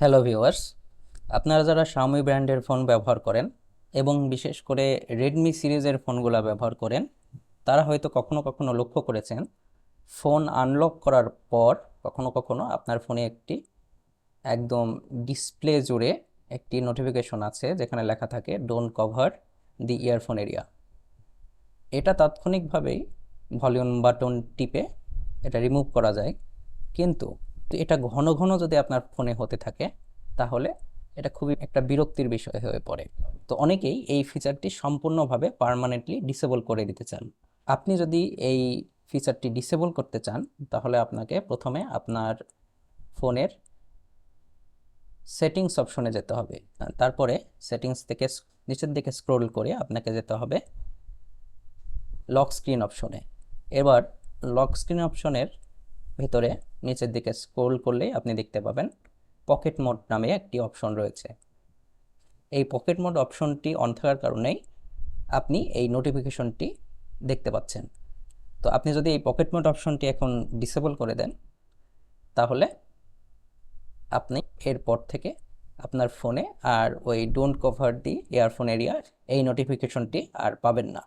Hello viewers আপনারা যারা Xiaomi ব্র্যান্ডের ফোন ব্যবহার করেন এবং বিশেষ করে রেডমি সিরিজের ফোনগুলো ব্যবহার করেন, তারা হয়তো কখনো কখনো লক্ষ্য করেছেন, ফোন আনলক করার পর কখনো কখনো আপনার ফোনে একটি একদম ডিসপ্লে জুড়ে একটি নোটিফিকেশন আছে যেখানে লেখা থাকে don't cover the earphone area এটা তাৎক্ষণিকভাবেই ভলিউম বাটন টিপে এটা রিমুভ করা যায়। কিন্তু এটা ঘন ঘন যদি আপনার ফোনে হতে থাকে, তাহলে এটা খুবই একটা বিরক্তির বিষয় হয়ে পড়ে। তো অনেকেই এই ফিচারটি সম্পূর্ণভাবে পার্মানেন্টলি ডিসেবল করে দিতে চান। আপনি যদি এই ফিচারটি ডিসেবল করতে চান, তাহলে আপনাকে প্রথমে আপনার ফোনের সেটিংস অপশনে যেতে হবে। তারপরে সেটিংস থেকে নিচের দিকে স্ক্রোল করে আপনাকে যেতে হবে লক স্ক্রিন অপশনে এবার লক স্ক্রিন অপশনের ভেতরে নিচের দিকে স্ক্রোল করলেই আপনি দেখতে পাবেন পকেট মোড নামে একটি অপশন রয়েছে। এই পকেট মোড অপশনটি অন থাকার কারণেই আপনি এই নোটিফিকেশনটি দেখতে পাচ্ছেন। তো আপনি যদি এই পকেট মোড অপশনটি এখন ডিসেবল করে দেন, তাহলে আপনি এরপর থেকে আপনার ফোনে আর ওই don't cover the earphone area এই নোটিফিকেশনটি আর পাবেন না।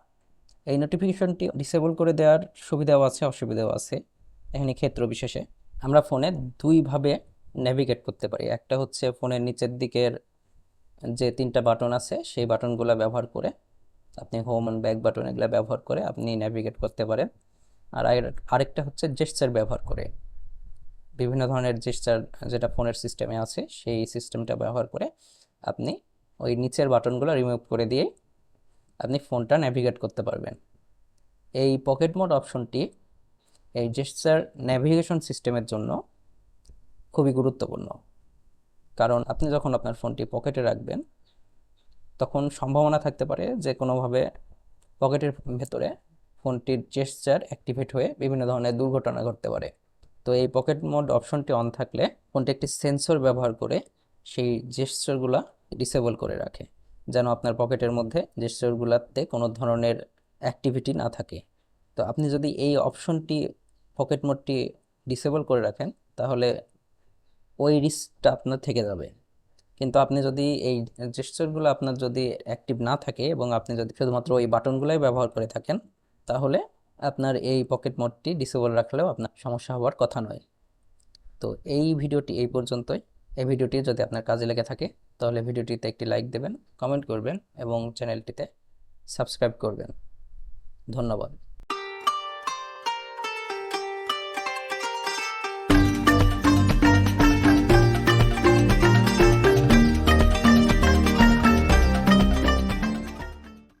এই নোটিফিকেশনটি ডিসেবল করে দেওয়ার সুবিধাও আছে, অসুবিধাও আছে। এখানে ক্ষেত্র বিশেষে আমরা ফোনে দুইভাবে নেভিগেট করতে পারি। একটা হচ্ছে ফোনের নিচের দিকের যে তিনটা বাটন আছে, সেই বাটনগুলো ব্যবহার করে আপনি হোম অ্যান্ড ব্যাক বাটন এগুলো ব্যবহার করে আপনি নেভিগেট করতে পারেন। আর আরেকটা হচ্ছে জেস্টার ব্যবহার করে। বিভিন্ন ধরনের জেস্টার যেটা ফোনের সিস্টেমে আছে, সেই সিস্টেমটা ব্যবহার করে আপনি ওই নিচের বাটনগুলো রিমুভ করে দিয়ে আপনি ফোনটা নেভিগেট করতে পারবেন। এই পকেট মোড অপশনটি এই জেস্টার নেভিগেশন সিস্টেমের জন্য খুবই গুরুত্বপূর্ণ। কারণ আপনি যখন আপনার ফোনটি পকেটে রাখবেন, তখন সম্ভাবনা থাকতে পারে যে কোনোভাবে পকেটের ভেতরে ফোনটির জেস্টার অ্যাক্টিভেট হয়ে বিভিন্ন ধরনের দুর্ঘটনা ঘটতে পারে। তো এই পকেট মোড অপশনটি অন থাকলে ফোনটি একটি সেন্সর ব্যবহার করে সেই জেস্টারগুলো ডিসেবল করে রাখে। যেন আপনার পকেটের মধ্যে যে জেস্টারগুলোতে কোনো ধরনের অ্যাক্টিভিটি না থাকে। তো আপনি যদি এই অপশনটি পকেট মোডটি ডিসেবল করে রাখেন, তাহলে ওই রিস্কটা আপনার থেকে যাবে। কিন্তু আপনি যদি এই জেস্টারগুলো আপনার যদি অ্যাক্টিভ না থাকে এবং আপনি যদি শুধুমাত্র ওই বাটনগুলোই ব্যবহার করে থাকেন, তাহলে আপনার এই পকেট মোডটি ডিসেবল রাখলেও আপনার সমস্যা হওয়ার কথা নয়। তো এই ভিডিওটি এই পর্যন্তই। এই ভিডিওটি যদি আপনার কাজে লেগে থাকে তাহলে ভিডিওটিতে একটি লাইক দেবেন কমেন্ট করবেন এবং চ্যানেলটিতে সাবস্ক্রাইব করবেন। ধন্যবাদ।